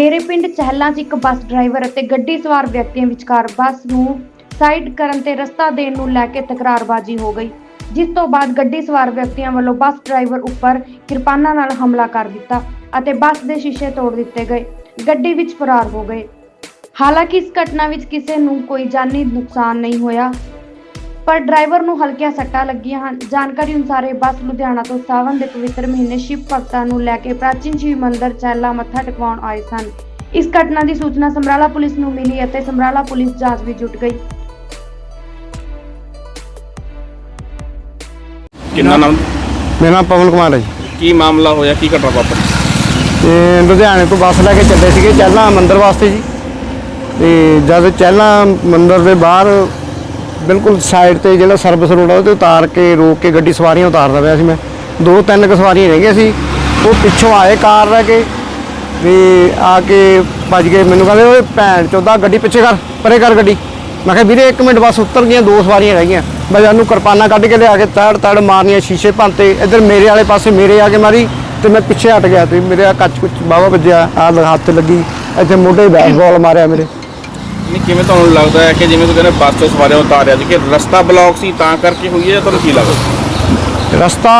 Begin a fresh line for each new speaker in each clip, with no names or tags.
ਮੇਰੇ ਪਿੰਡ ਚਹਿਲਾਂ 'ਚ ਇੱਕ ਬੱਸ ਡਰਾਈਵਰ ਅਤੇ ਗੱਡੀ ਸਵਾਰ ਵਿਅਕਤੀਆਂ ਵਿਚਕਾਰ ਬੱਸ ਨੂੰ ਸਾਈਡ ਕਰਨ ਤੇ ਰਸਤਾ ਦੇਣ ਨੂੰ ਲੈ ਕੇ ਤਕਰਾਰਬਾਜ਼ੀ ਹੋ ਗਈ, ਜਿਸ ਤੋਂ ਬਾਅਦ ਗੱਡੀ ਸਵਾਰ ਵਿਅਕਤੀਆਂ ਵੱਲੋਂ ਬੱਸ ਡਰਾਈਵਰ ਉੱਪਰ ਕਿਰਪਾਨਾਂ ਨਾਲ ਹਮਲਾ ਕਰ ਦਿੱਤਾ ਅਤੇ ਬੱਸ ਦੇ ਸ਼ੀਸ਼ੇ ਤੋੜ ਦਿੱਤੇ ਗਏ, ਗੱਡੀ ਵਿੱਚ ਫਰਾਰ ਹੋ ਗਏ। ਹਾਲਾਂਕਿ ਇਸ ਘਟਨਾ ਵਿੱਚ ਕਿਸੇ ਨੂੰ ਕੋਈ ਜਾਨੀ ਨੁਕਸਾਨ ਨਹੀਂ ਹੋਇਆ। ਪਰ ਡਰਾਈਵਰ ਨੂੰ ਹਲਕੀਆਂ ਸੱਟਾਂ ਲੱਗੀਆਂ ਹਨ। ਜਾਣਕਾਰੀ ਅਨੁਸਾਰ ਇਹ ਬੱਸ ਲੁਧਿਆਣਾ ਤੋਂ ਸਾਵਨ ਦੇ ਪਵਿੱਤਰ ਮਹੀਨੇ ਸ਼ਿਵ ਭਗਤਾਂ ਨੂੰ ਲੈ ਕੇ ਪ੍ਰਾਚੀਨ ਸ਼ਿਵ ਮੰਦਿਰ ਚੈਲਾ ਮੱਥਾ ਟਿਕਾਉਣ ਆਏ ਸਨ। ਇਸ ਘਟਨਾ ਦੀ ਸੂਚਨਾ ਸਮਰਾਲਾ ਪੁਲਿਸ ਨੂੰ ਮਿਲੀ ਅਤੇ ਸਮਰਾਲਾ ਪੁਲਿਸ ਜਾਂਚ ਵਿੱਚ ਜੁਟ ਗਈ।
ਕਿੰਨਾ ਨਾਮ?
ਮੇਰਾ ਨਾਮ ਪਵਨ ਕੁਮਾਰ ਹੈ ਜੀ।
ਕੀ ਮਾਮਲਾ ਹੋਇਆ? ਕੀ ਘਟਨਾ ਵਾਪਰੀ?
ਤੇ ਲੁਧਿਆਣੇ ਤੋਂ ਬੱਸ ਲੈ ਕੇ ਚੱਲੇ ਸੀਗੇ ਚਹਿਲਾ ਮੰਦਿਰ ਵਾਸਤੇ ਜੀ। ਤੇ ਜਦ ਚਹਿਲਾ ਮੰਦਿਰ ਦੇ ਬਾਹਰ ਬਿਲਕੁਲ ਸਾਈਡ ਤੇ ਜਿਹੜਾ ਸਰਵਿਸ ਰੋਡ ਆ, ਉਹਦੇ ਤੇ ਉਤਾਰ ਕੇ, ਰੋਕ ਕੇ ਗੱਡੀ ਸਵਾਰੀਆਂ ਉਤਾਰਦਾ ਪਿਆ ਸੀ ਮੈਂ। ਦੋ ਤਿੰਨ ਕੁ ਸਵਾਰੀਆਂ ਰਹਿ ਗਈਆਂ ਸੀ। ਉਹ ਪਿੱਛੋਂ ਆਏ ਕਾਰ ਰਹਿ ਕੇ, ਵੀ ਆ ਕੇ ਭੱਜ ਗਏ। ਮੈਨੂੰ ਕਹਿੰਦੇ, ਓਏ ਭੈਣ ਚੋਦਾ, ਗੱਡੀ ਪਿੱਛੇ ਕਰ, ਪਰੇ ਕਰ ਗੱਡੀ। ਮੈਂ ਕਿਹਾ, ਵੀਰੇ 1 ਮਿੰਟ ਬਸ ਉਤਰ ਗਈਆਂ, ਦੋ ਸਵਾਰੀਆਂ ਰਹਿ ਗਈਆਂ। ਮੈਂ ਉਹਨੂੰ ਕਿਰਪਾਨਾਂ ਕੱਢ ਕੇ ਲਿਆ ਕੇ ਤੜ ਤੜ ਮਾਰਨੀਆਂ, ਸ਼ੀਸ਼ੇ ਭੰਤੇ ਇੱਧਰ ਮੇਰੇ ਵਾਲੇ ਪਾਸੇ ਮੇਰੇ ਆ ਕੇ ਮਾਰੀ ਤੇ ਮੈਂ ਪਿੱਛੇ ਹਟ ਗਿਆ ਤੇ ਮੇਰੇ ਕੱਚ ਕੁੱਚ ਬਾਵਾ ਵੱਜਿਆ ਆ ਹੱਥ ਲੱਗੀ। ਇੱਥੇ ਮੋਢੇ ਬੈਟ ਬੈਸਬਾਲ ਮਾਰਿਆ ਮੇਰੇ।
ਨਹੀਂ ਕਿਵੇਂ ਤੁਹਾਨੂੰ ਲੱਗਦਾ ਹੈ ਕਿ ਜਿਵੇਂ ਤੁਸੀਂ ਕਹਿੰਦੇ ਬੱਸ ਤੋਂ ਸਵਾਰੀਆਂ ਉਤਾਰਿਆ ਸੀ ਕਿ ਰਸਤਾ ਬਲੌਕ ਸੀ ਤਾਂ ਕਰਕੇ ਹੋਈ ਹੈ ਜਾਂ ਤੁਹਾਨੂੰ ਕੀ ਲੱਗਦਾ?
ਰਸਤਾ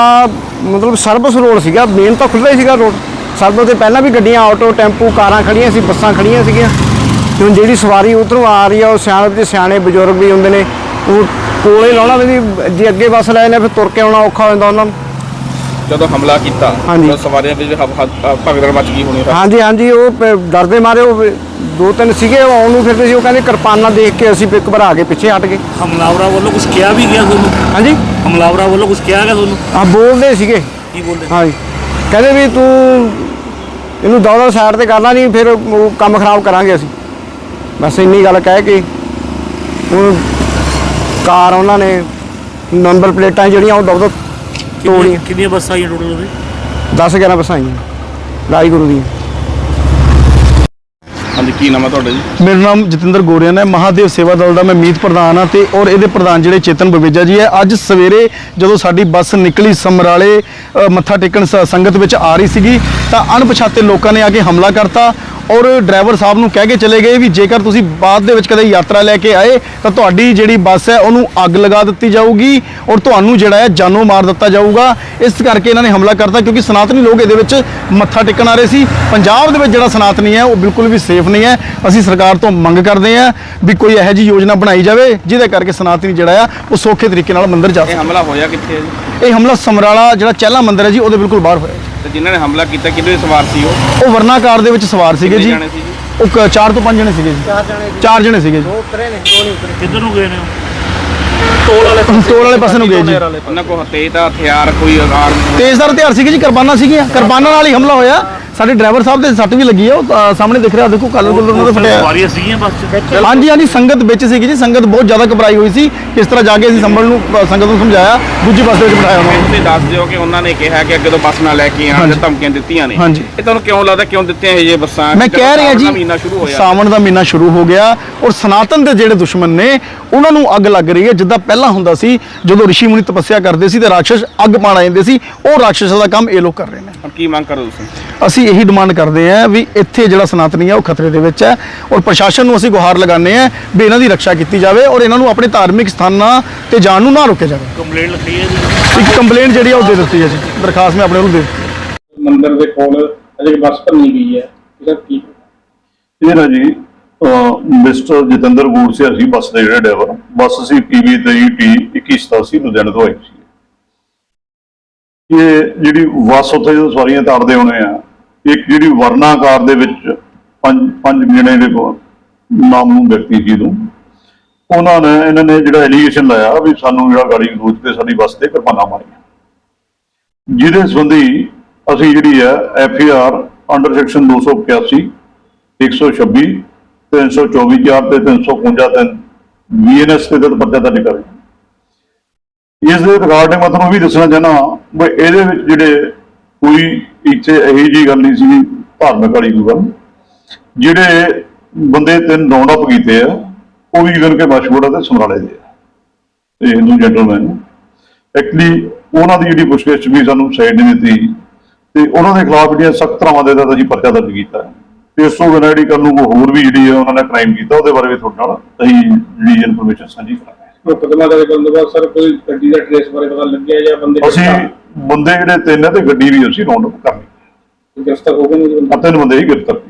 ਮਤਲਬ ਸਰਵਿਸ ਰੋਡ ਸੀਗਾ ਮੇਨ ਤਾਂ ਖੁੱਲ੍ਹਾ ਹੀ ਸੀਗਾ ਰੋਡ। ਸਰਵਿਸ ਤੇ ਪਹਿਲਾਂ ਵੀ ਗੱਡੀਆਂ ਆਟੋ ਟੈਂਪੂ ਕਾਰਾਂ ਖੜੀਆਂ ਸੀ ਬੱਸਾਂ ਖੜੀਆਂ ਸੀਗੀਆਂ। ਤੇ ਹੁਣ ਜਿਹੜੀ ਸਵਾਰੀ ਉਧਰੋਂ ਆ ਰਹੀ ਆ ਉਹ ਸਿਆਣੇ ਤੇ ਸਿਆਣੇ ਬਜ਼ੁਰਗ ਵੀ ਹੁੰਦੇ ਨੇ ਉਹ ਕੋਲੇ ਲਾਉਣਾ ਵੀ ਜੇ ਅੱਗੇ ਬੱਸ ਲੈ ਨੇ ਫਿਰ ਤੁਰ ਕੇ ਆਉਣਾ ਔਖਾ ਹੋ ਜਾਂਦਾ ਉਹਨਾਂ ਨੂੰ।
ਜਦੋਂ ਹਮਲਾ ਕੀਤਾ। ਤਾਂ ਸਵਾਰੀਆਂ ਦੇ ਭਗਦੜ ਮਚ ਗਈ ਹੋਣੀ
ਹਾਂਜੀ ਹਾਂਜੀ ਉਹ ਡਰਦੇ ਮਾਰੇ ਉਹ ਦੋ ਤਿੰਨ ਸੀਗੇ ਉਹ ਆਉਣ ਨੂੰ ਫਿਰਦੇ ਸੀ ਉਹ ਕਹਿੰਦੇ ਕਿਰਪਾਨਾਂ ਦੇਖ ਕੇ ਅਸੀਂ ਫਿਰ ਘਬਰਾ ਕੇ ਪਿੱਛੇ ਹਟ ਗਏ।
ਹਮਲਾਵਰਾਂ ਵੱਲੋਂ ਕੁਝ ਕਿਹਾ ਵੀ ਗਿਆ ਤੁਹਾਨੂੰ?
ਹਾਂਜੀ?
ਹਮਲਾਵਰਾਂ ਵੱਲੋਂ ਕੁਝ ਕਿਹਾ ਗਿਆ ਤੁਹਾਨੂੰ?
ਆ ਬੋਲਦੇ ਸੀਗੇ।
ਕੀ ਬੋਲਦੇ?
ਹਾਂਜੀ। ਕਹਿੰਦੇ ਵੀ ਤੂੰ ਇਹਨੂੰ ਦੌੜਾ ਸਾਈਡ ਤੇ ਕਰਨਾ ਨਹੀਂ ਫਿਰ ਉਹ ਕੰਮ ਖਰਾਬ ਕਰਾਂਗੇ ਅਸੀਂ। ਬਸ ਇੰਨੀ ਗੱਲ ਕਹਿ ਕੇ ਉਹ ਕਾਰ ਉਹਨਾਂ ਨੇ ਨੰਬਰ ਪਲੇਟਾਂ ਜਿਹੜੀਆਂ ਉਹ ਦੌੜ ਤੋੜੀਆਂ।
ਕਿੰਨੀਆਂ ਕਿੰਨੀਆਂ ਬੱਸਾਂ ਆਈਆਂ ਟੋਟਲ ਉਹਦੇ?
10 11 ਬੱਸਾਂ ਆਈਆਂ। ਰਾਜਗੁਰੂ ਦੀਆਂ।
ਹਾਂਜੀ ਕੀ ਨਾਮ ਹੈ ਤੁਹਾਡਾ ਜੀ?
ਮੇਰਾ ਨਾਮ ਜਤਿੰਦਰ ਗੋਰੀਆ ਹੈ ਮਹਾਦੇਵ ਸੇਵਾ ਦਲ ਦਾ ਮੈਂ ਮੀਤ ਪ੍ਰਧਾਨ ਹਾਂ ਤੇ ਔਰ ਇਹਦੇ ਪ੍ਰਧਾਨ ਜਿਹੜੇ ਚੇਤਨ ਬਵੇਜਾ ਜੀ ਹੈ ਅੱਜ ਸਵੇਰੇ ਜਦੋਂ ਸਾਡੀ ਬੱਸ ਨਿਕਲੀ ਸਮਰਾਲੇ ਅ, ਮੱਥਾ ਟੇਕਣ ਸ- ਸੰਗਤ ਵਿੱਚ ਆ ਰਹੀ ਸੀਗੀ ਤਾਂ ਅਣਪਛਾਤੇ ਲੋਕਾਂ ਨੇ ਆ ਕੇ ਹਮਲਾ ਕਰਤਾ ਔਰ ਡਰਾਈਵਰ ਸਾਹਿਬ ਨੂੰ ਕਹਿ ਕੇ ਚਲੇ ਗਏ ਵੀ ਜੇਕਰ ਤੁਸੀਂ ਬਾਅਦ ਦੇ ਵਿੱਚ ਕਦੇ ਯਾਤਰਾ ਲੈ ਕੇ ਆਏ ਤਾਂ ਤੁਹਾਡੀ ਜਿਹੜੀ ਬੱਸ ਹੈ ਉਹਨੂੰ ਅੱਗ ਲਗਾ ਦਿੱਤੀ ਜਾਊਗੀ ਔਰ ਤੁਹਾਨੂੰ ਜਿਹੜਾ ਹੈ ਜਾਨੋਂ ਮਾਰ ਦਿੱਤਾ ਜਾਊਗਾ। ਇਸ ਕਰਕੇ ਇਹਨਾਂ ਨੇ ਹਮਲਾ ਕਰਤਾ ਕਿਉਂਕਿ ਸਨਾਤਨੀ ਲੋਕ ਇਹਦੇ ਵਿੱਚ ਮੱਥਾ ਟੇਕਣ ਆ ਰਹੇ ਸੀ। ਪੰਜਾਬ ਦੇ ਵਿੱਚ ਜਿਹੜਾ ਸਨਾਤਨੀ ਹੈ ਉਹ ਬਿਲਕੁਲ ਵੀ ਸੇਫ ਨਹੀਂ ਹੈ। ਅਸੀਂ ਸਰਕਾਰ ਤੋਂ ਮੰਗ ਕਰਦੇ ਹਾਂ ਵੀ ਕੋਈ ਇਹੋ ਜਿਹੀ ਯੋਜਨਾ ਬਣਾਈ ਜਾਵੇ ਜਿਹਦੇ ਕਰਕੇ ਸਨਾਤਨੀ ਜਿਹੜਾ ਆ ਉਹ ਸੌਖੇ ਤਰੀਕੇ ਨਾਲ ਮੰਦਿਰ ਜਾ
ਇਹ
ਸਕੇ
ਹਮਲਾ ਹੋਇਆ ਕਿੱਥੇ ਹੈ ਜੀ?
ਇਹ ਹਮਲਾ ਸਮਰਾਲਾ ਜਿਹੜਾ ਚਹਿਲਾ ਮੰਦਿਰ ਹੈ ਜੀ ਉਹਦੇ ਬਿਲਕੁਲ ਬਾਹਰ ਹੋਇਆ ਜੀ।
ਤੇ ਜਿਨ੍ਹਾਂ ਨੇ ਹਮਲਾ ਕੀਤਾ ਕਿਹਦੇ ਸਵਾਰ ਸੀ ਉਹ?
ਉਹ ਵਰਨਾ ਕਾਰ ਦੇ ਵਿੱਚ ਸਵਾਰ ਸੀਗੇ ਜੀ।
ਜਾਣੇ ਸੀ ਜੀ?
ਉਹ ਕ- ਚਾਰ ਤੋਂ ਪੰਜ ਜਣੇ ਸੀਗੇ ਜੀ।
ਚਾਰ ਜਣੇ
ਚਾਰ ਜਣੇ ਸੀਗੇ ਜੀ।
ਕਿੱਧਰ ਨੂੰ ਗਏ ਨੇ ਉਹ?
ਟੋਲ ਵਾਲੇ ਪਾਸੇ। ਨੂੰ ਗਏ ਜੀ।
ਉਹਨਾਂ ਕੋਲ ਤੇਜ਼ ਦਾ ਹਥਿਆਰ ਕੋਈ ਆਰਮ
ਤੇਜ਼ਦਾਰ ਹਥਿਆਰ ਸੀਗੇ ਜੀ ਕਿਰਪਾਨਾਂ ਸੀਗੀਆਂ। ਕਿਰਪਾਨਾਂ ਨਾਲ ਹੀ ਹਮਲਾ ਹੋਇਆ। ਸਾਡੇ ਡਰਾਈਵਰ ਸਾਹਿਬ ਦੇ ਸੱਟ ਵੀ ਲੱਗੀ ਆ ਉਹ ਅ, ਸਾਹਮਣੇ ਦਿਖ ਰਿਹਾ ਦੇਖੋ ਕਲਰ ਕੋਲ ਉਹਨਾਂ ਦਾ ਫਟਿਆ
ਸਵਾਰੀਆਂ ਸੀਗੀਆਂ ਬੱਸ 'ਚ?
ਹਾਂਜੀ ਹਾਂਜੀ ਸੰਗਤ ਵਿੱਚ ਸੀਗੀ ਜੀ ਸੰਗਤ ਬਹੁਤ ਜ਼ਿਆਦਾ ਘਬਰਾਈ ਹੋਈ ਸੀ। ਕਿਸ ਤਰ੍ਹਾਂ ਜਾ ਕੇ ਅਸੀਂ ਸੰਭਲ ਨੂੰ ਅ, ਸੰਗਤ ਨੂੰ ਸਮਝਾਇਆ ਦੂਜੀ ਪਾਸੇ ਵਿੱਚ ਬਿਠਾਇਆ ਉਹਨਾਂ ਨੂੰ।
ਤੁਸੀਂ ਦੱਸ ਦਿਓ ਕਿ ਉਹਨਾਂ ਨੇ ਕਿਹਾ ਕਿ ਅੱਗੇ ਤੋਂ ਬੱਸ ਨਾ ਲੈ ਕੇ ਆਉਣ
ਹਾਂਜੀ।
ਜਾਂ ਧਮਕੀਆਂ ਦਿੱਤੀਆਂ ਨੇ।
ਹਾਂਜੀ।
ਇਹ ਤੁਹਾਨੂੰ ਕਿਉਂ ਲੱਗਦਾ ਕਿਉਂ ਦਿੱਤੀਆਂ ਇਹ ਜੇ ਬੱਸਾਂ?
ਮੈਂ ਕਹਿ ਰਿਹਾ ਜੀ
ਮਹੀਨਾ ਸ਼ੁਰੂ ਹੋਇਆ।
ਸਾਵਣ ਦਾ ਮਹੀਨਾ ਸ਼ੁਰੂ ਹੋ ਗਿਆ ਔਰ ਸਨਾਤਨ ਦੇ ਜਿਹੜੇ ਦੁਸ਼ਮਣ ਨੇ ਉਹਨਾਂ ਨੂੰ ਅੱਗ ਲੱਗ ਰਹੀ ਹੈ। ਜਿੱਦਾਂ ਪਹਿਲਾਂ ਹੁੰਦਾ ਸੀ ਜਦੋਂ ઋષਿ ਮੁਨੀ ਤਪੱਸਿਆ ਕਰਦੇ ਸੀ ਤੇ ਰਾਖਸ਼ ਅੱਗ ਪਾਣ ਆ ਜਾਂਦੇ ਸੀ ਉਹ ਰਾਖਸ਼ ਦਾ ਕੰਮ ਇਹ ਲੋਕ ਕਰ ਰਹੇ ਨੇ।
ਹੁਣ ਕੀ ਮੰਗ ਕਰੋ ਤੁਸੀਂ?
ਅਸੀਂ ਇਹੀ ਡਿਮਾਂਡ ਕਰਦੇ ਹਾਂ ਵੀ ਇੱਥੇ ਜਿਹੜਾ ਸਨਾਤਨੀ ਹੈ ਉਹ ਖਤਰੇ ਦੇ ਵਿੱਚ ਹੈ ਔਰ ਪ੍ਰਸ਼ਾਸਨ ਨੂੰ ਅਸੀਂ ਗੁਹਾਰ ਲਗਾਉਂਦੇ ਹਾਂ ਵੀ ਇਹਨਾਂ ਦੀ ਰੱਖਿਆ ਕੀਤੀ ਜਾਵੇ ਔਰ ਇਹਨਾਂ ਨੂੰ ਆਪਣੇ ਧਾਰਮਿਕ ਸਥਾਨਾਂ ਤੇ ਜਾਣ ਨੂੰ ਨਾ ਰੋਕਿਆ ਜਾਵੇ।
ਕੰਪਲੇਂਟ ਲਿਖੀ ਹੈ ਜੀ?
ਇੱਕ ਕੰਪਲੇਂਟ ਜਿਹੜੀ ਆ ਉਹ ਦੇ ਦਿੱਤੀ ਹੈ ਜੀ। ਦਰਖਾਸਤ ਮੈਂ ਆਪਣੇ ਨੂੰ ਦੇ ਦਿੱਤੀ।
ਮੰਦਿਰ ਦੇ ਕੋਲ ਅਜੇ ਬੱਸ ਭੰਨੀ ਗਈ ਹੈ। ਇਹਦਾ ਕੀ
ਇਹ ਨਾ ਜੀ ਮਿਸਟਰ ਜਤਿੰਦਰ ਗੂੜਸਿਆ ਸੀ ਬੱਸ ਦੇ ਜਿਹੜੇ ਡਰਾਈਵਰ ਬੱਸ ਸੀ ਪੀਵੀ 23T 2187 ਲੁਧਿਆਣੇ ਤੋਂ ਆਈ ਸੀ। ਇਹ ਜਿਹੜੀ ਬੱਸ ਉੱਥੇ ਜਦੋਂ ਸਵਾਰੀਆਂ ਤਾਰਦੇ ਹੋਣੇ ਆ ਇੱਕ ਜਿਹੜੀ ਵਰਨਾਕਾਰ ਦੇ ਵਿੱਚ ਪੰਜ ਪੰਜ ਜਣੇ ਦੇ ਕੋਲ, ਨਾਮ ਨੂੰ ਵਿਅਕਤੀ ਸੀ ਨੂੰ। ਉਹਨਾਂ ਨੇ, ਇਹਨਾਂ ਨੇ ਜਿਹੜਾ ਐਲੀਗੇਸ਼ਨ ਲਾਇਆ ਵੀ ਸਾਨੂੰ ਜਿਹੜਾ ਗਾੜੀ ਗਲੂਚ ਤੇ ਸਾਡੀ ਬੱਸ ਤੇ ਕਿਰਪਾਨਾਂ ਮਾਰੀਆਂ। ਜਿਹਦੇ ਸੰਬੰਧੀ ਅਸੀਂ ਜਿਹੜੀ ਹੈ ਐਫ ਆਰ ਅੰਡਰ ਸੈਕਸ਼ਨ 281 126 324 4 ਤੇ 355 ਤੇ ਬੀਐਨਐਸ ਤੇ ਤਹਿਤ ਪਰਚਾ ਦਰਜ ਕਰ ਇਸ ਦੇ ਰਿਗਾਰਡਿੰਗ ਮੈਂ ਤੁਹਾਨੂੰ ਵੀ ਦੱਸਣਾ ਚਾਹਨਾ ਵੀ ਇਹਦੇ ਵਿੱਚ ਜਿਹੜੇ ਕੋਈ ਇੱਥੇ ਇਹੀ ਜੀ ਗੱਲ ਨਹੀਂ ਸੀ ਧਾਰਮਿਕ ਵਾਲੀ ਕੋਈ ਗੱਲ। ਜਿਹੜੇ ਬੰਦੇ ਤਿੰਨ ਰਾਉਂਡ ਅਪ ਕੀਤੇ ਆ ਉਹ ਵੀ ਇਵਨ ਕੇ ਮਸ਼ਹੂਰ ਤੇ ਸਮਰਾਲੇ ਦੇ ਇਹ ਹਿੰਦੂ ਜੈਂਟਲਮੈਨ ਐਕਚੁਅਲੀ ਉਹਨਾਂ ਦੀ ਜਿਹੜੀ ਪੁੱਛਗਿੱਛ ਵੀ ਸਾਨੂੰ ਸਾਈਡ ਨਹੀਂ ਦਿੱਤੀ ਤੇ ਉਹਨਾਂ ਦੇ ਖਿਲਾਫ ਜਿਹੜੀਆਂ ਸਖਤ ਤਰ੍ਹਾਂ ਦੇ ਦਾ ਅਸੀਂ ਪਰਚਾ ਦਰਜ ਕੀਤਾ ਤੇ ਇਸ ਤੋਂ ਬਿਨਾਂ ਜਿਹੜੀ ਕੱਲ ਨੂੰ ਹੋਰ ਵੀ ਜਿਹੜੀ ਹੈ ਉਹਨਾਂ ਨੇ ਕ੍ਰਾਈਮ ਕੀਤਾ ਉਹਦੇ ਬਾਰੇ ਵੀ ਤੁਹਾਡੇ ਨਾਲ ਅਸੀਂ ਜਿਹੜੀ ਇਨਫੋਰਮੇਸ਼ਨ ਸਾਂਝੀ ਕਰਾਂਗੇ।
ਮੁਕਦਮਾ ਦੇ ਬੰਦੋਬਸਤ ਸਰ ਕੋਈ ਗੱਡੀ ਦਾ ਟ੍ਰੇਸ ਬਾਰੇ ਪਤਾ ਲੱਗਿਆ ਜਾਂ ਬੰਦੇ
ਅਸੀਂ ਬੰਦੇ ਜਿਹੜੇ ਤਿੰਨ ਆ ਤੇ ਗੱਡੀ ਵੀ ਅਸੀਂ ਰੌਂਡ ਅਪ ਕਰ ਲਈ
ਗ੍ਰਿਫਤਾਰ ਹੋ ਗਏ ਨੇ ਜੀ ਬੰਦੇ?
ਆ ਤਿੰਨ ਬੰਦੇ ਹੀ ਗ੍ਰਿਫਤਾਰ